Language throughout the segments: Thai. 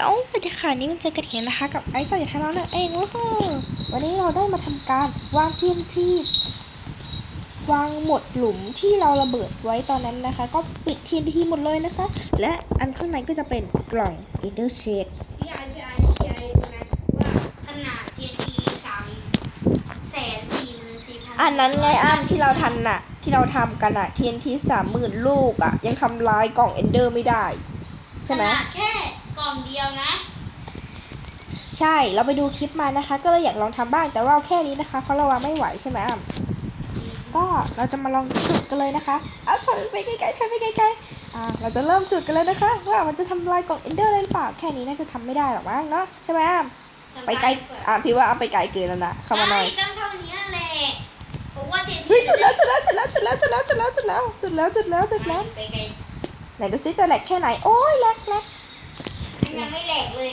สวัสดีค่ะนี่มันเจอกันอีกแล้วนะคะ กับไอซ์สายทางเราเนี่ยเองว้าววันนี้เราได้มาทำการวาง TNT วางหมดหลุมที่เราระเบิดไว้ตอนนั้นนะคะ ก็ปิด TNT หมดเลยนะคะ และอันข้างในก็จะเป็นกล่อง Ender Shade พี่ไอพี่ไอพี่ไอรู้ไหมว่าขนาด TNT สามแสนสี่หมื่นสี่พันอันนั้นไงอันที่เราทันน่ะ ที่เราทำกันน่ะ TNT สามหมื่นลูกอะยังทำลายกล่อง Ender ไม่ได้ ใช่ไหมขนาดแค่กล่ องเดียวนะ ใช่เราไปดูคลิปมานะคะ ก็เลยอยากลองทำบ้างแต่ว่าเอาแค่นี้นะคะ เพราะเราวางไม่ไหวใช่ไหมอะก็เราจะมาลองจุดกันเลยนะคะเอาถอยไปไกลๆถอยไปไกลๆอ่าเราจะเริ่มจุดกันเลยนะคะ ว่ามันจะทำลายกล่องเอนเดอร์ได้หรือเปล่าแค่นี้น่าจะทำไม่ได้หรอกมั้งเนาะใช่ไหมอะไปไกลอะพี่ว่าเอาไปไกลเกินแล้วนะเข้ามาหน่อยใช่ต้องเท่านี้แหละเพราะว่า TNT เฮ้ยจุดแล้วจุดแล้วจุดแล้วจุดแล้วจุดแล้วจุดแล้วจุดแล้วจุดแล้วจุดแล้วจุดแล้วไปไกลไหนดูซิจะแหลกแค่ไหนโอ้ยแหลกแหลกมัน ยังไม่แหลกเลย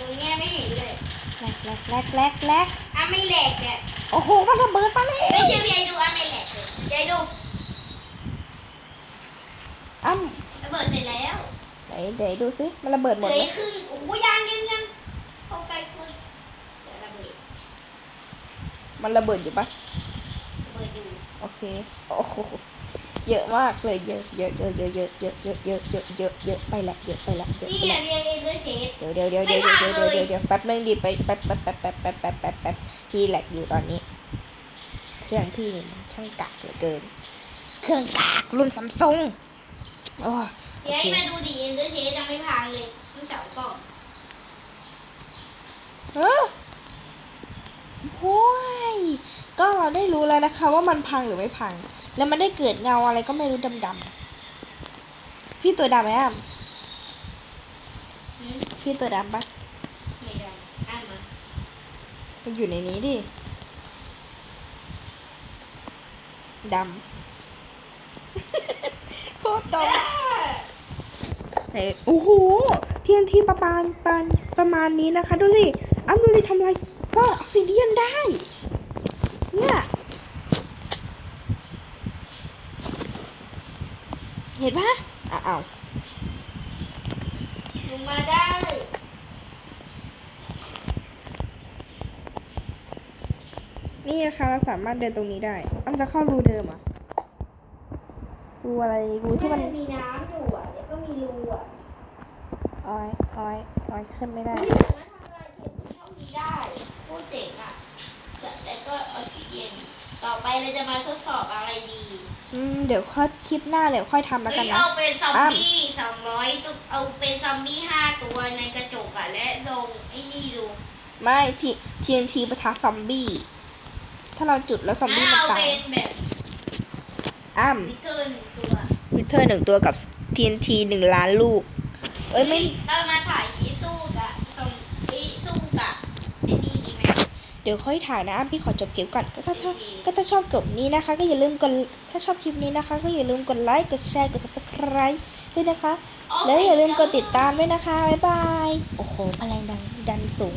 ตรงเนี้ยไม่เห็นเลยแหลกแหลกแหลกแหลกแหลกอะไม่แหลกอะโอ้โหมันระเบิดมาแล้ไม่วเชื่อพี่ไอดูอะไม่แหลกเลยพี่ไอดูอ้ำระเบิดเสร็จแล้วไหนไหนดูซิมันระเบิดหเหมลืดอไหมอีกครึ่งโอ้โหยังยังยังเข้าใกล้คุณเดี๋ยวระเบิดมันระเบิดอยู่ปะระเบิดอยู่โอเคโอ้โห เยอะมากเลยเยอะเยอะเยอะเยอะเยอะเยอะเยอะเยอะเยอะเยอะเยอะไปละเยอะไปละเยอะนี่ไปไงละพี่ไอเอ็นด้วยเชดเดี๋ยวเดี๋ยวเดี๋ยวเดี๋ยวเดี๋ยวเดี๋ยวเดี๋ยวเดี๋ยวแป๊บนึงดิไปแป๊บแป๊บแป๊บแป๊บแป๊บแป๊บแป๊บแป๊บพี่แหลกอยู่ตอนนี้ เครื่องพี่นี่มันช่างกากเหลือเกิน เครื่องกากรุ่นซัมซุงโอ้โอเดี๋ยวเคให้มาดูดิเอ็นด้วยเชดยังไม่พังเลยทั้งสองกล่อง เออโว้ยก็เรา ได้รู้แล้วนะคะว่ามันพังหรือไม่พัง แล้วมันได้เกิดเงาอะไรก็ไม่รู้ดำๆพี่ตัวดำไหมอะพี่ตัวดำปะไม่ดำอ่านมามันอยู่ในนี้ดิดำ โคตรดำเอ้ยโอ้โหเทียนที่ประมาณประมาณนี้นะคะ ดูสิอ้ำดูดิทำลายก้อนออกซิเดียนได้ เนี่ย เห็นปะอะอ้าวลงมาได้ นี่นะคะเราสามารถเดินตรงนี้ได้อ้ำจะเข้ารูเดิมเหรอะรูอะไรรูที่มันมีน้ำอยู่อะเดี๋ยวก็มีรูอะอ้อยอ้อยอ้อยขึ้นไม่ได้ แต่แต่ก็ออกซิเจน ต่อไปเราจะมาทดสอบอะไรดีอืมเดี๋ยวค่อยคลิปหน้าเดี๋ยวค่อยทำแล้วกันเฮ้ยนะ เอาเป็นซอมบี้สองร้อยตัวเอาเป็นซอมบี้ห้าตัวในกระจกอะและลงไอ้นี่ดูไม่ที TNT ปะทะซอมบี้ ถ้าเราจุดแล้วซอมบี้ถ้ามันเอาตายเป็นแบบอ้ำวิเทอร์หนึ่งตัววิเทอร์หนึ่งตัวกับ TNT หนึ่งล้านลูก เอ้ยไม่ เรามาถ่ายที่สู้กับซอมบี้สู้กับไอ้นี่ดีไหม เดี๋ยวค่อยถ่ายนะอ้ำพี่ขอจบคลิปก่อนก็ถ้าชอบก็ถ้าชอบกดนี้นะคะ ก็อย่าลืมกดถ้าชอบคลิปนี้นะคะ ก็อย่าลืมกดไลค์กดแชร์กด subscribe ด้วยนะคะ แล้วอย่าลืมกดติดตามด้วยนะคะบ๊ายบายโอ้โหพลังดังดันสูง